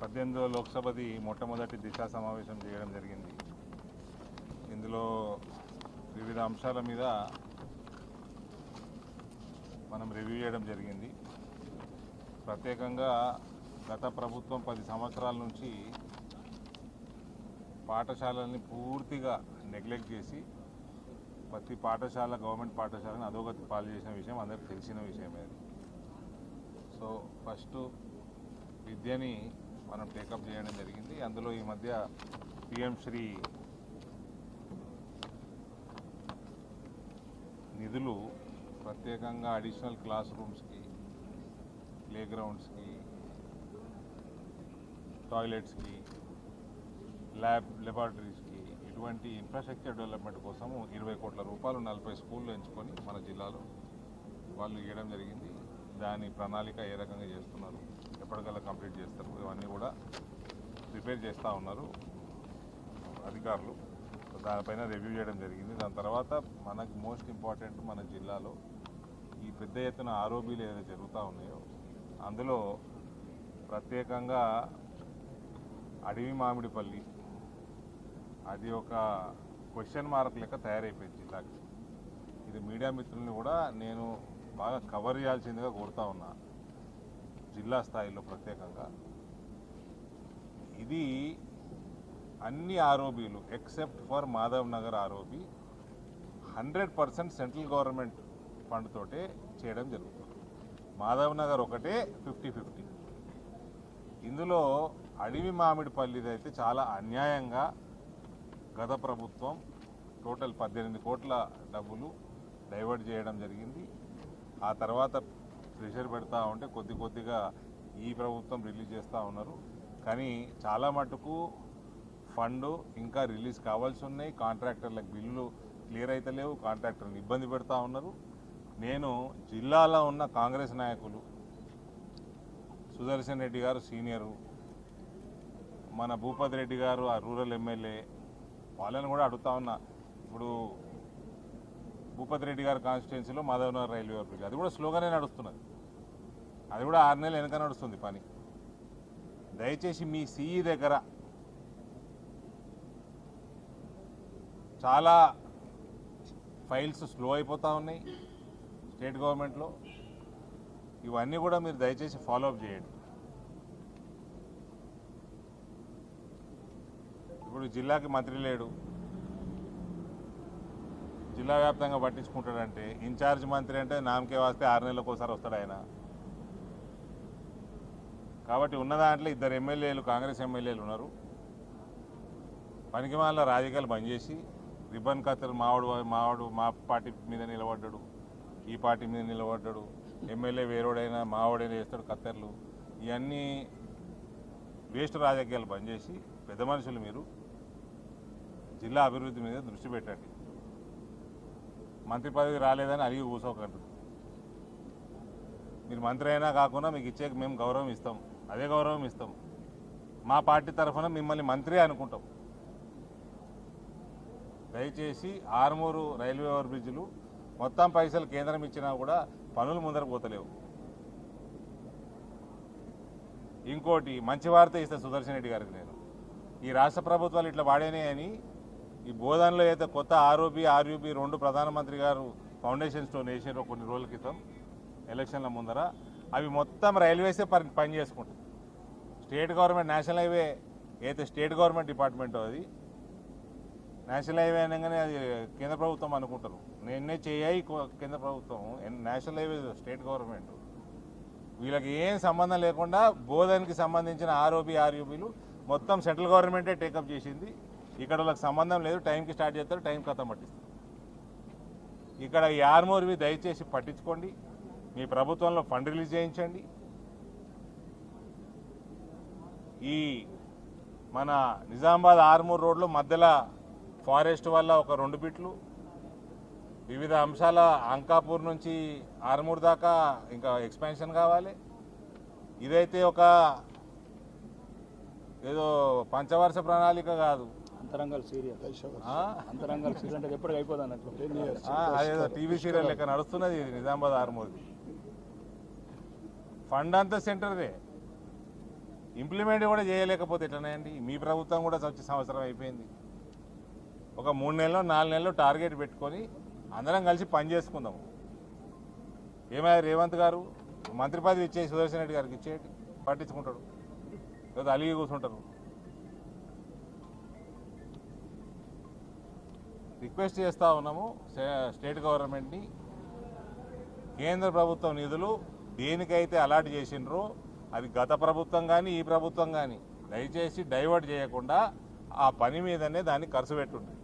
లోక్సభది మొట్టమొదటి దిశా సమావేశం చేయడం జరిగింది. ఇందులో వివిధ అంశాల మీద మనం రివ్యూ చేయడం జరిగింది. ప్రత్యేకంగా గత ప్రభుత్వం పది సంవత్సరాల నుంచి పాఠశాలల్ని పూర్తిగా నెగ్లెక్ట్ చేసి ప్రతి పాఠశాల గవర్నమెంట్ పాఠశాలని అధోగతి పాలు చేసిన విషయం అందరికి తెలిసిన విషయమే అది. సో ఫస్ట్ విద్యని మనం టేకప్ చేయడం జరిగింది. అందులో ఈ మధ్య పిఎం శ్రీ నిధులు ప్రత్యేకంగా అడిషనల్ క్లాస్ రూమ్స్కి ప్లే గ్రౌండ్స్కి టాయిలెట్స్కి ల్యాబ్ లెబార్టరీస్కి ఇటువంటి ఇన్ఫ్రాస్ట్రక్చర్ డెవలప్మెంట్ కోసము ఇరవై కోట్ల రూపాయలు నలభై స్కూళ్ళు ఎంచుకొని మన జిల్లాలో వాళ్ళు ఇవ్వడం జరిగింది. దాని ప్రణాళిక ఏ రకంగా చేస్తున్నారు? ఎప్పటికల్లా కంప్లీట్ చేస్తారు. ఇవన్నీ కూడా ప్రిపేర్ చేస్తూ ఉన్నారు అధికారులు. దానిపైన రివ్యూ చేయడం జరిగింది. దాని తర్వాత మనకు మోస్ట్ ఇంపార్టెంట్ మన జిల్లాలో ఈ పెద్ద ఎత్తున ఆరోపీలు ఏదైతే జరుగుతూ ఉన్నాయో అందులో ప్రత్యేకంగా అడవి మామిడిపల్లి అది ఒక క్వశ్చన్ మార్క్ లెక్క తయారైపోయింది జిల్లాకి. ఇది మీడియా మిత్రుల్ని కూడా నేను బాగా కవర్ చేయాల్సిందిగా కోరుతా ఉన్నా. జిల్లా స్థాయిలో ప్రత్యేకంగా. ఇది అన్ని ఆరోపీలు ఎక్సెప్ట్ ఫర్ మాధవ్ నగర్ ఆరోపి హండ్రెడ్ పర్సెంట్ సెంట్రల్ గవర్నమెంట్ ఫండ్తోటే చేయడం జరుగుతుంది. మాధవ్ నగర్ ఒకటే ఫిఫ్టీ ఫిఫ్టీ. ఇందులో అడవి మామిడిపల్లిది అయితే చాలా అన్యాయంగా గత ప్రభుత్వం టోటల్ పద్దెనిమిది కోట్ల డబ్బులు డైవర్ట్ చేయడం జరిగింది. ఆ తర్వాత ప్రెషర్ పెడతా ఉంటే కొద్ది కొద్దిగా ఈ ప్రభుత్వం రిలీజ్ చేస్తూ ఉన్నారు. కానీ చాలా మటుకు ఫండ్ ఇంకా రిలీజ్ కావాల్సి ఉన్నాయి. కాంట్రాక్టర్లకు బిల్లులు క్లియర్ అయితే లేవు. కాంట్రాక్టర్ని ఇబ్బంది పెడతా ఉన్నారు. నేను జిల్లాలో ఉన్న కాంగ్రెస్ నాయకులు సుదర్శన్ రెడ్డి గారు సీనియరు మన భూపతి రెడ్డి గారు ఆ రూరల్ ఎమ్మెల్యే వాళ్ళని కూడా అడుగుతా ఉన్నా. ఇప్పుడు భూపతి రెడ్డి గారి కాన్స్టిట్యున్సీలో మాధవనగర్ రైల్వే వరకు. అది కూడా స్లోగానే నడుస్తున్నది. అది కూడా ఆరు నెలలు వెనక నడుస్తుంది పని. దయచేసి మీ సిఈ దగ్గర చాలా ఫైల్స్ స్లో అయిపోతూ ఉన్నాయి స్టేట్ గవర్నమెంట్లో. ఇవన్నీ కూడా మీరు దయచేసి ఫాలోఅప్ చేయండి. ఇప్పుడు జిల్లాకి మంత్రి లేడు. జిల్లా వ్యాప్తంగా పట్టించుకుంటాడంటే ఇన్ఛార్జ్ మంత్రి అంటే నామకే వాస్తే ఆరు నెలలకు ఒకసారి వస్తాడు ఆయన. కాబట్టి ఉన్న దాంట్లో ఇద్దరు ఎమ్మెల్యేలు కాంగ్రెస్ ఎమ్మెల్యేలు ఉన్నారు. పనికి రాజకీయాలు బంద్ చేసి రిబ్బన్ కత్తెలు మావాడు మావాడు మా పార్టీ మీద నిలబడ్డాడు ఈ పార్టీ మీద నిలబడ్డాడు ఎమ్మెల్యే వేరోడైనా మావాడైనా చేస్తాడు కత్తెర్లు ఇవన్నీ వేస్ట్ రాజకీయాలు బంద్ చేసి పెద్ద మనుషులు మీరు జిల్లా అభివృద్ధి మీద దృష్టి పెట్టండి. మంత్రి పదవి రాలేదని అడిగి కూసోకండి. మీరు మంత్రి అయినా కాకుండా మీకు ఇచ్చే మేము గౌరవం ఇస్తాం. అదే గౌరవం ఇస్తాం. మా పార్టీ తరఫున మిమ్మల్ని మంత్రి అనుకుంటాం. దయచేసి ఆర్మూరు రైల్వే ఓవర్ బ్రిడ్జ్లు మొత్తం పైసలు కేంద్రం ఇచ్చినా కూడా పనులు ముందర పోతలేవు. ఇంకోటి మంచి వార్త ఇస్తే సుదర్శన్ రెడ్డి గారికి నేను. ఈ రాష్ట్ర ప్రభుత్వాలు ఇట్లా వాడేనే అని ఈ బోధనలో అయితే కొత్త ఆర్ఓబి ఆర్యూబి రెండు ప్రధానమంత్రి గారు ఫౌండేషన్ స్టోన్ కొన్ని రోజుల క్రితం ఎలక్షన్ల ముందర అవి మొత్తం రైల్వేసే పని పని చేసుకుంటుంది స్టేట్ గవర్నమెంట్ నేషనల్ హైవే అయితే స్టేట్ గవర్నమెంట్ డిపార్ట్మెంట్ అది నేషనల్ హైవే అనగానే అది కేంద్ర ప్రభుత్వం అనుకుంటారు. నిన్నే చేయాయి కేంద్ర ప్రభుత్వం నేషనల్ హైవే స్టేట్ గవర్నమెంట్ వీళ్ళకి ఏం సంబంధం లేకుండా బోధనకి సంబంధించిన ఆర్ఓబి ఆర్యూబీలు మొత్తం సెంట్రల్ గవర్నమెంటే టేకప్ చేసింది. ఇక్కడ వాళ్ళకి సంబంధం లేదు టైంకి స్టార్ట్ చేస్తారు టైం కథ పట్టిస్తారు ఇక్కడ ఈ ఆర్మోర్వి దయచేసి పట్టించుకోండి మీ ప్రభుత్వంలో ఫండ్ రిలీజ్ చేయించండి. ఈ మన నిజామాబాద్ ఆర్మూర్ రోడ్లో మధ్యలో ఫారెస్ట్ వల్ల ఒక రెండు బిట్లు వివిధ అంశాల అంకాపూర్ నుంచి ఆర్మూర్ దాకా ఇంకా ఎక్స్పాన్షన్ కావాలి. ఇదైతే ఒక ఏదో పంచవర్ష ప్రణాళిక కాదు. అంతరంగాలు సీరియల్? అంతరంగాలు సీరియల్ అంటే ఎప్పటికి అయిపోదు అన్నట్లు. అదేదో టీవీ సీరియల్ లెక్క నడుస్తున్నది ఇది నిజామాబాద్ ఆర్మూర్ది ఫండ్ అంతా సెంటర్దే. ఇంప్లిమెంట్ కూడా చేయలేకపోతే ఎట్లనేయండి? మీ ప్రభుత్వం కూడా వచ్చే సంవత్సరం అయిపోయింది. ఒక మూడు నెలలు నాలుగు నెలలు టార్గెట్ పెట్టుకొని అందరం కలిసి పని చేసుకుందాము ఏమయ్య రేవంత్ గారు? మంత్రి పదవి ఇచ్చేసి సుదర్శన్ రెడ్డి గారికి ఇచ్చేయండి. పట్టించుకుంటాడు. లేదా అలిగి కూర్చుంటారు. రిక్వెస్ట్ చేస్తూ ఉన్నాము స్టేట్ గవర్నమెంట్ని. కేంద్ర ప్రభుత్వం నిధులు దేనికైతే అలాట్ చేసిండ్రో అది గత ప్రభుత్వం కానీ ఈ ప్రభుత్వం కానీ దయచేసి డైవర్ట్ చేయకుండా ఆ పని మీదనే దాన్ని ఖర్చు పెట్టుండ్రి.